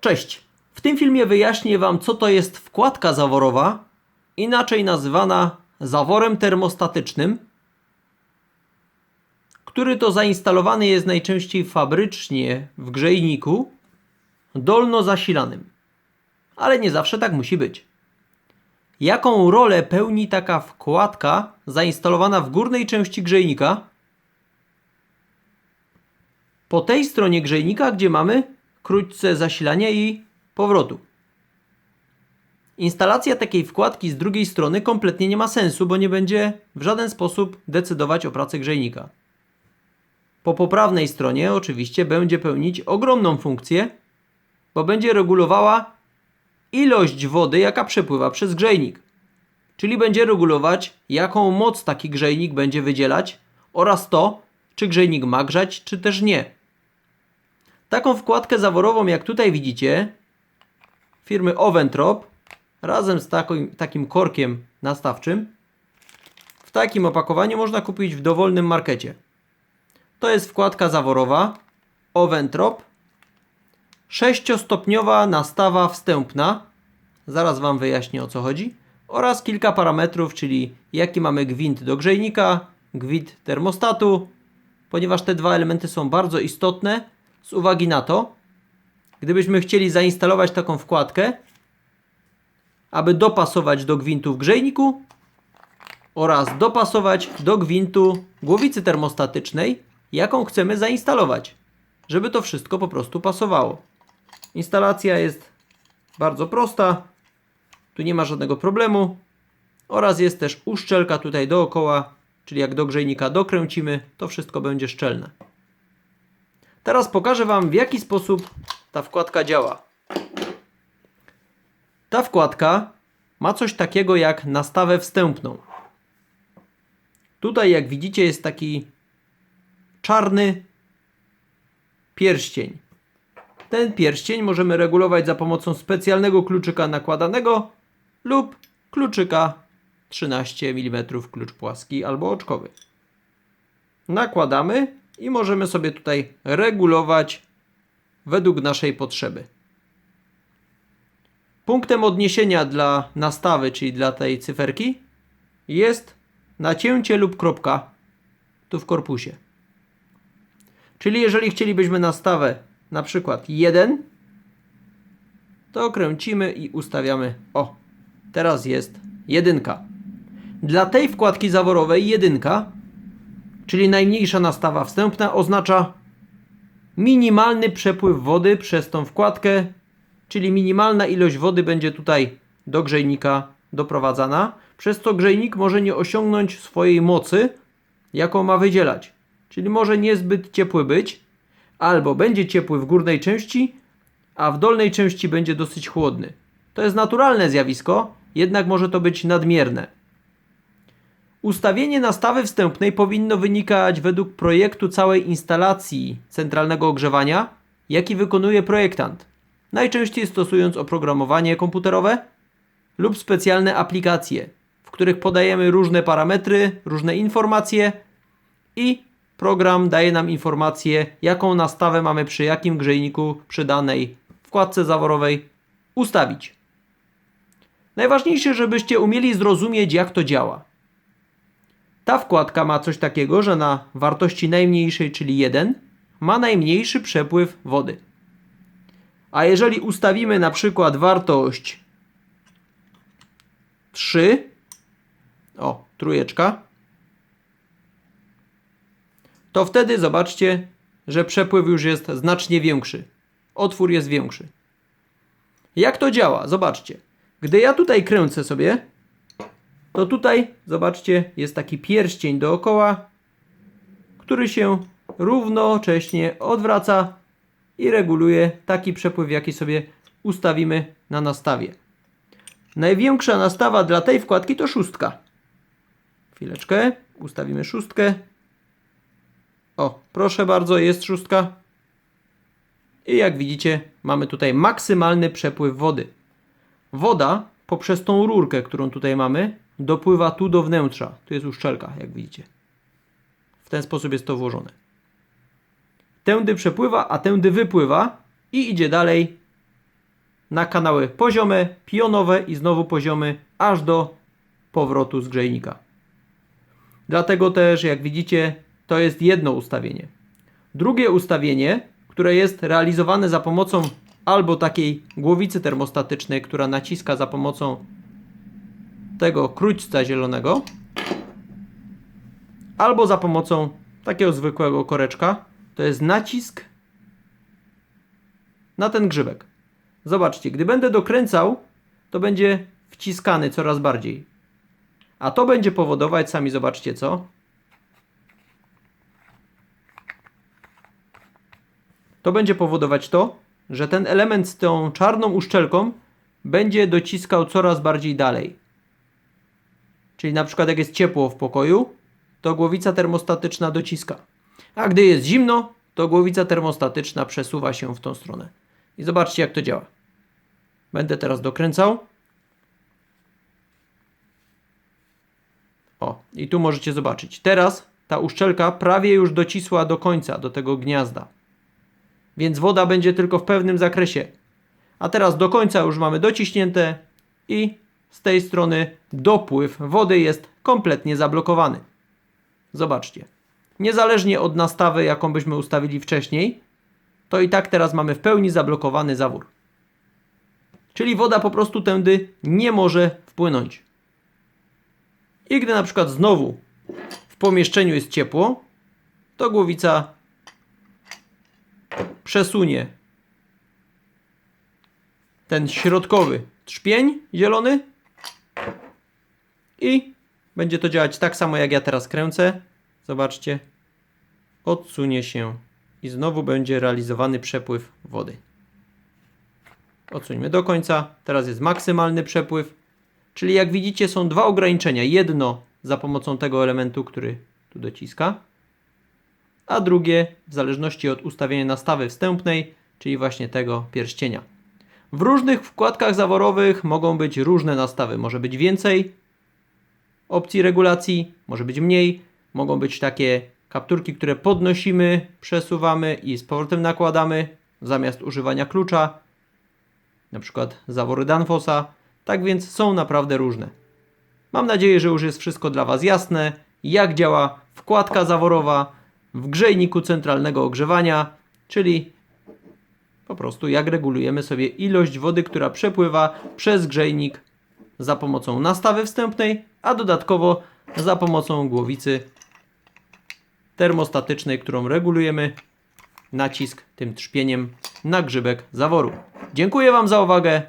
Cześć! W tym filmie wyjaśnię Wam, co to jest wkładka zaworowa, inaczej nazywana zaworem termostatycznym, który to zainstalowany jest najczęściej fabrycznie w grzejniku dolno zasilanym. Ale nie zawsze tak musi być. Jaką rolę pełni taka wkładka zainstalowana w górnej części grzejnika? Po tej stronie grzejnika, gdzie mamy krótce zasilania i powrotu. Instalacja takiej wkładki z drugiej strony kompletnie nie ma sensu, bo nie będzie w żaden sposób decydować o pracy grzejnika. Po poprawnej stronie oczywiście będzie pełnić ogromną funkcję, bo będzie regulowała ilość wody, jaka przepływa przez grzejnik. Czyli będzie regulować, jaką moc taki grzejnik będzie wydzielać oraz to, czy grzejnik ma grzać, czy też nie. Taką wkładkę zaworową, jak tutaj widzicie, firmy Oventrop, razem z takim, takim korkiem nastawczym, w takim opakowaniu można kupić w dowolnym markecie. To jest wkładka zaworowa Oventrop, sześciostopniowa nastawa wstępna, zaraz Wam wyjaśnię o co chodzi, oraz kilka parametrów, czyli jaki mamy gwint do grzejnika, gwint termostatu, ponieważ te dwa elementy są bardzo istotne z uwagi na to, gdybyśmy chcieli zainstalować taką wkładkę, aby dopasować do gwintu w grzejniku oraz dopasować do gwintu głowicy termostatycznej, jaką chcemy zainstalować, żeby to wszystko po prostu pasowało. Instalacja jest bardzo prosta, tu nie ma żadnego problemu oraz jest też uszczelka tutaj dookoła, czyli jak do grzejnika dokręcimy, to wszystko będzie szczelne. Teraz pokażę Wam w jaki sposób ta wkładka działa. Ta wkładka ma coś takiego jak nastawę wstępną. Tutaj jak widzicie jest taki czarny pierścień. Ten pierścień możemy regulować za pomocą specjalnego kluczyka nakładanego lub kluczyka 13 mm klucz płaski albo oczkowy. Nakładamy i możemy sobie tutaj regulować według naszej potrzeby. Punktem odniesienia dla nastawy, czyli dla tej cyferki, jest nacięcie lub kropka tu w korpusie. Czyli jeżeli chcielibyśmy nastawę na przykład 1, to kręcimy i ustawiamy. O, teraz jest jedynka. Dla tej wkładki zaworowej jedynka, czyli najmniejsza nastawa wstępna, oznacza minimalny przepływ wody przez tą wkładkę, czyli minimalna ilość wody będzie tutaj do grzejnika doprowadzana, przez co grzejnik może nie osiągnąć swojej mocy, jaką ma wydzielać. Czyli może niezbyt ciepły być, albo będzie ciepły w górnej części, a w dolnej części będzie dosyć chłodny. To jest naturalne zjawisko, jednak może to być nadmierne. Ustawienie nastawy wstępnej powinno wynikać według projektu całej instalacji centralnego ogrzewania, jaki wykonuje projektant, najczęściej stosując oprogramowanie komputerowe lub specjalne aplikacje, w których podajemy różne parametry, różne informacje i program daje nam informację, jaką nastawę mamy przy jakim grzejniku przy danej wkładce zaworowej ustawić. Najważniejsze, żebyście umieli zrozumieć, jak to działa. Ta wkładka ma coś takiego, że na wartości najmniejszej, czyli 1, ma najmniejszy przepływ wody. A jeżeli ustawimy na przykład wartość 3, o, trójeczka, to wtedy zobaczcie, że przepływ już jest znacznie większy. Otwór jest większy. Jak to działa? Zobaczcie. Gdy ja tutaj kręcę sobie, to tutaj, zobaczcie, jest taki pierścień dookoła, który się równocześnie odwraca i reguluje taki przepływ, jaki sobie ustawimy na nastawie. Największa nastawa dla tej wkładki to szóstka. Chwileczkę, ustawimy szóstkę. O, proszę bardzo, jest szóstka. I jak widzicie, mamy tutaj maksymalny przepływ wody. Woda poprzez tą rurkę, którą tutaj mamy, dopływa tu do wnętrza. Tu jest uszczelka, jak widzicie. W ten sposób jest to włożone. Tędy przepływa, a tędy wypływa i idzie dalej na kanały poziome, pionowe i znowu poziomy aż do powrotu z grzejnika. Dlatego też, jak widzicie, to jest jedno ustawienie. Drugie ustawienie, które jest realizowane za pomocą albo takiej głowicy termostatycznej, która naciska za pomocą tego krućca zielonego, albo za pomocą takiego zwykłego koreczka, to jest nacisk na ten grzybek. Zobaczcie, gdy będę dokręcał, to będzie wciskany coraz bardziej. A to będzie powodować, sami zobaczcie co. To będzie powodować to, że ten element z tą czarną uszczelką będzie dociskał coraz bardziej dalej. Czyli na przykład jak jest ciepło w pokoju, to głowica termostatyczna dociska. A gdy jest zimno, to głowica termostatyczna przesuwa się w tą stronę. I zobaczcie jak to działa. Będę teraz dokręcał. O, i tu możecie zobaczyć. Teraz ta uszczelka prawie już docisła do końca, do tego gniazda. Więc woda będzie tylko w pewnym zakresie. A teraz do końca już mamy dociśnięte i z tej strony dopływ wody jest kompletnie zablokowany. Zobaczcie. Niezależnie od nastawy, jaką byśmy ustawili wcześniej, to i tak teraz mamy w pełni zablokowany zawór. Czyli woda po prostu tędy nie może wpłynąć. I gdy na przykład znowu w pomieszczeniu jest ciepło, to głowica przesunie ten środkowy trzpień zielony i będzie to działać tak samo jak ja teraz kręcę. Zobaczcie, odsunie się i znowu będzie realizowany przepływ wody. Odsuńmy do końca. Teraz jest maksymalny przepływ. Czyli jak widzicie są dwa ograniczenia. Jedno za pomocą tego elementu, który tu dociska, a drugie w zależności od ustawienia nastawy wstępnej, czyli właśnie tego pierścienia. W różnych wkładkach zaworowych mogą być różne nastawy. Może być więcej opcji regulacji, może być mniej. Mogą być takie kapturki, które podnosimy, przesuwamy i z powrotem nakładamy zamiast używania klucza. Na przykład zawory Danfossa. Tak więc są naprawdę różne. Mam nadzieję, że już jest wszystko dla Was jasne, jak działa wkładka zaworowa w grzejniku centralnego ogrzewania, czyli po prostu jak regulujemy sobie ilość wody, która przepływa przez grzejnik za pomocą nastawy wstępnej, a dodatkowo za pomocą głowicy termostatycznej, którą regulujemy nacisk tym trzpieniem na grzybek zaworu. Dziękuję Wam za uwagę.